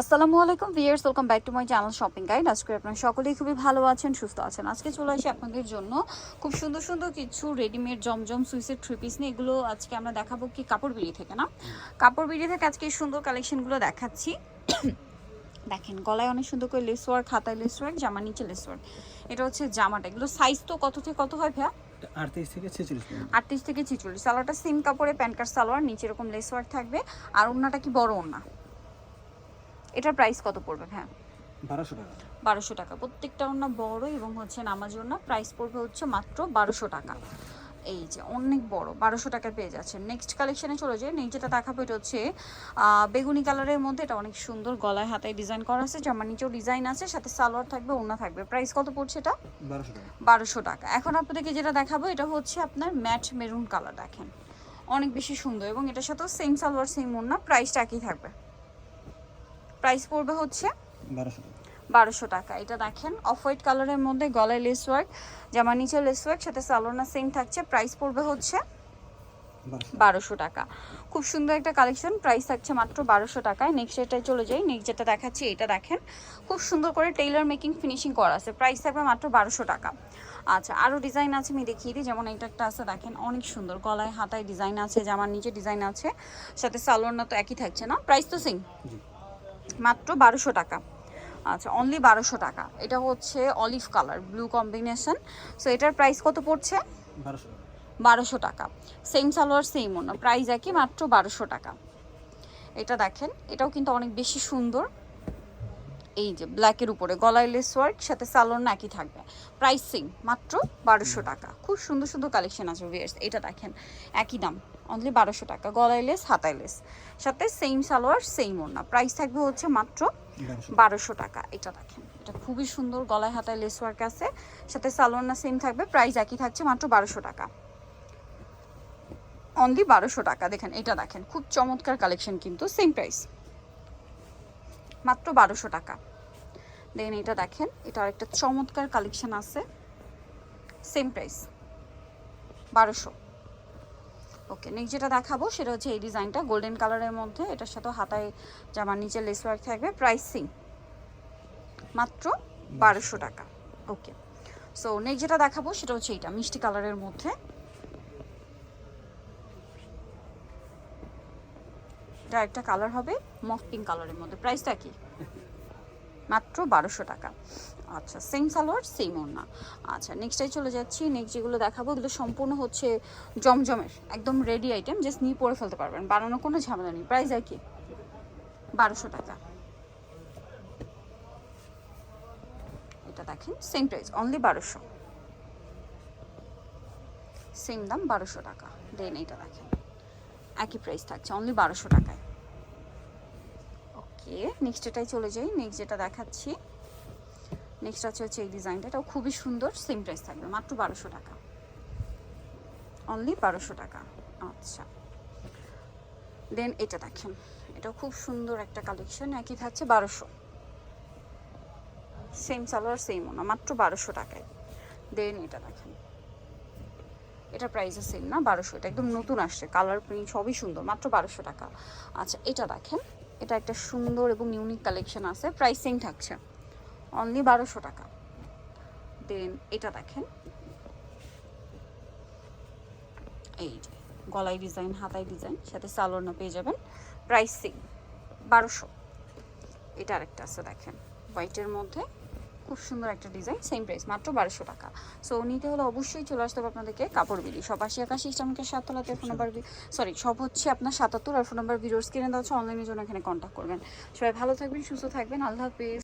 আসসালামু আলাইকুম viewers welcome back to my channel shopping guide. আজকে আপনারা সকলেই খুবই ভালো আছেন সুস্থ আছেন। আজকে চলে আসি আপনাদের জন্য খুব সুন্দর সুন্দর কিছু রেডিমেড জমজম সুইসের থ্রি পিস নিয়ে। এগুলো আজকে আমরা দেখাবো কি কাপড় বিড়ি থেকে না? কাপড় বিড়ি থেকে আজকে এই সুন্দর কালেকশনগুলো দেখাচ্ছি। দেখেন গলায় অনেক সুন্দর করে লেস ওয়ার্ক হাতায় লেস ওয়ার্ক জামা নিচে লেস ওয়ার্ক এটা হচ্ছে জামাটা। এগুলো সাইজ তো কত থেকে কত হয় ভাইয়া? আটত্রিশ থেকে ছেচল্লিশ আটত্রিশ থেকে ছিচল্লিশ। সালোয়ারটা সেম কাপড়ে প্যান্ট কার্ড সালোয়ার নিচে এরকম লেস ওয়ার্ক থাকবে। আর ওড়নাটা কি বড় ওড়না? এটার প্রাইস কত পড়বে হ্যাঁ বারোশো টাকা। বারোশো টাকা। প্রত্যেকটা ওড়না বড় এবং হচ্ছে নামাজ ওড়না প্রাইস পড়বে হচ্ছে মাত্র বারোশো টাকা। এই যে অনেক বড় বারোশো টাকা পেয়ে যাচ্ছেন। নেক্সট কালেকশনে চলে যায় যেটা দেখাবো এটা হচ্ছে বেগুনি কালারের মধ্যে এটা অনেক সুন্দর গলায় হাতায় ডিজাইন করা আছে। জামার নিচেও ডিজাইন আছে সাথে সালোয়ার থাকবে ওড়না থাকবে। প্রাইস কত পড়ছে এটা? বারোশো টাকা। এখন আপনাদেরকে যেটা দেখাবো এটা হচ্ছে আপনার ম্যাট মেরুন কালার দেখেন। অনেক বেশি সুন্দর এবং এটার সাথেও সেম সালোয়ার সেম ওড়না প্রাইসটা একই থাকবে। প্রাইস পড়বে হচ্ছে বারোশো টাকা। এটা দেখেন অফ হোয়াইট কালারের মধ্যে গলায় লেস ওয়ার্ক জামার নিচে লেস ওয়ার্ক সাথে সালোনা সেম থাকছে প্রাইস পড়বে হচ্ছে বারোশো টাকা। খুব সুন্দর একটা কালেকশন প্রাইস থাকছে মাত্র বারোশো টাকায়। নেক্সট এটাই চলে যাই নেক্সট যেটা দেখাচ্ছি এটা দেখেন। খুব সুন্দর করে টেইলার মেকিং ফিনিশিং করা আছে প্রাইস থাকবে মাত্র বারোশো টাকা। আচ্ছা আরও ডিজাইন আছে আমি দেখিয়ে দিই যেমন এটা একটা আছে দেখেন অনেক সুন্দর। গলায় হাতায় ডিজাইন আছে জামার নিচে ডিজাইন আছে সাথে সালোয়ার তো একই থাকছে না? প্রাইস তো সেম মাত্র বারোশো টাকা। আচ্ছা অনলি বারোশো টাকা। এটা হচ্ছে olive colour blue combination so এটার প্রাইস কত পড়ছে? বারোশো টাকা। সেম সালোয়ার সেম অন্য প্রাইস একই মাত্র বারোশো টাকা। এটা দেখেন এটাও কিন্তু অনেক বেশি সুন্দর। এই যে ব্ল্যাকের উপরে গলায় লেস ওয়ার্ক সাথে সালোয়ার না একই থাকবে। প্রাইস সেম মাত্র বারোশো টাকা। খুব সুন্দর সুন্দর কালেকশন আছে ভিয়ার্স এটা দেখেন একই দাম অনলি বারোশো টাকা। গলায় লেস হাতায় লেস সাথে সেম সালোয়ার সেম ওড়না। প্রাইস থাকবে হচ্ছে মাত্র বারোশো বারোশো টাকা। এটা দেখেন এটা খুবই সুন্দর গলায় হাতায় লেস ওয়ার্ক আছে। সাথে সালোয়ার না সেম থাকবে প্রাইস একই থাকছে মাত্র বারোশো টাকা। অনলি বারোশো টাকা দেখেন এটা দেখেন খুব চমৎকার কালেকশন কিন্তু সেম প্রাইস মাত্র বারোশো টাকা। দেন এটা দেখেন, এটা আরেকটা চমৎকার কালেকশন আছে। সেম প্রাইস বারোশো। ওকে নেক্সট যেটা দেখাবো সেটা হচ্ছে এই ডিজাইনটা গোল্ডেন কালারের মধ্যে। এটার সাথে হাতায় জামার নিচে লেস ওয়ার্ক থাকবে। প্রাইস মাত্র বারোশো টাকা। ওকে সো নেক্সট যেটা দেখাবো সেটা হচ্ছে এইটা, মিষ্টি কালারের মধ্যে। এটা একটা কালার হবে মফ পিঙ্ক কালারের মধ্যে। প্রাইসটা কি? মাত্র বারোশো টাকা। আচ্ছা সেম সালোয়ার সেম ওড়না। আচ্ছা নেক্সটে চলে যাচ্ছি। নেক্সট যেগুলো দেখাবো, এগুলো সম্পূর্ণ হচ্ছে জমজমের, একদম রেডি আইটেম জাস্ট নিয়ে পরে ফেলতে পারবেন। বানানো কোনো ঝামেলা নেই। প্রাইস একই। বারোশো টাকা। এটা দেখেন সেম প্রাইস অনলি বারোশো। সেম দাম, বারোশো টাকা। দেন এইটা দেখেন। একই প্রাইস থাকছে অনলি বারোশো টাকায়। ওকে নেক্সট এটাই চলে যাই নেক্সট যেটা দেখাচ্ছি। নেক্সট আছে হচ্ছে এই ডিজাইনটা এটাও খুবই সুন্দর সেম প্রাইস থাকবে, মাত্র বারোশো টাকা। অনলি বারোশো টাকা আচ্ছা। দেন এটা দেখেন, এটাও খুব সুন্দর একটা কালেকশন একই থাকছে বারোশো। সেম সালোয়ার সেম ওনা, মাত্র বারোশো টাকায়। দেন এটা দেখেন। এটা প্রাইসও সেম না, বারোশো। এটা একদম নতুন আসছে কালার প্রিন্ট সবই সুন্দর, মাত্র বারোশো টাকা। আচ্ছা এটা দেখেন, এটা একটা সুন্দর এবং ইউনিক কালেকশন আছে প্রাইস সেম থাকছে অনলি বারোশো টাকা। দেন এটা দেখেন, এই যে, গলায় ডিজাইন হাতায় ডিজাইন সাথে সালোয়ারও পেয়ে যাবেন প্রাইস সেম বারোশো। এটা আরেকটা আছে, দেখেন হোয়াইটের মধ্যে খুব সুন্দর একটা ডিজাইন সেম প্রাইস মাত্র বারোশো টাকা। সো নিতে হলে অবশ্যই চলে আসতে হবে আপনাদেরকে কাপড় বিলি। সব আশি একাশি ইসলামকে সাততলাতে ফোন নাম্বার সরি সব হচ্ছে আপনার সাতাত্তর আর ফোন নাম্বার ভিডিওস কিনে দেওয়া হচ্ছে অনলাইনের জন্য এখানে কন্ট্যাক্ট করবেন। সবাই ভালো থাকবেন, সুস্থ থাকবেন, আল্লাহ হাফিজ।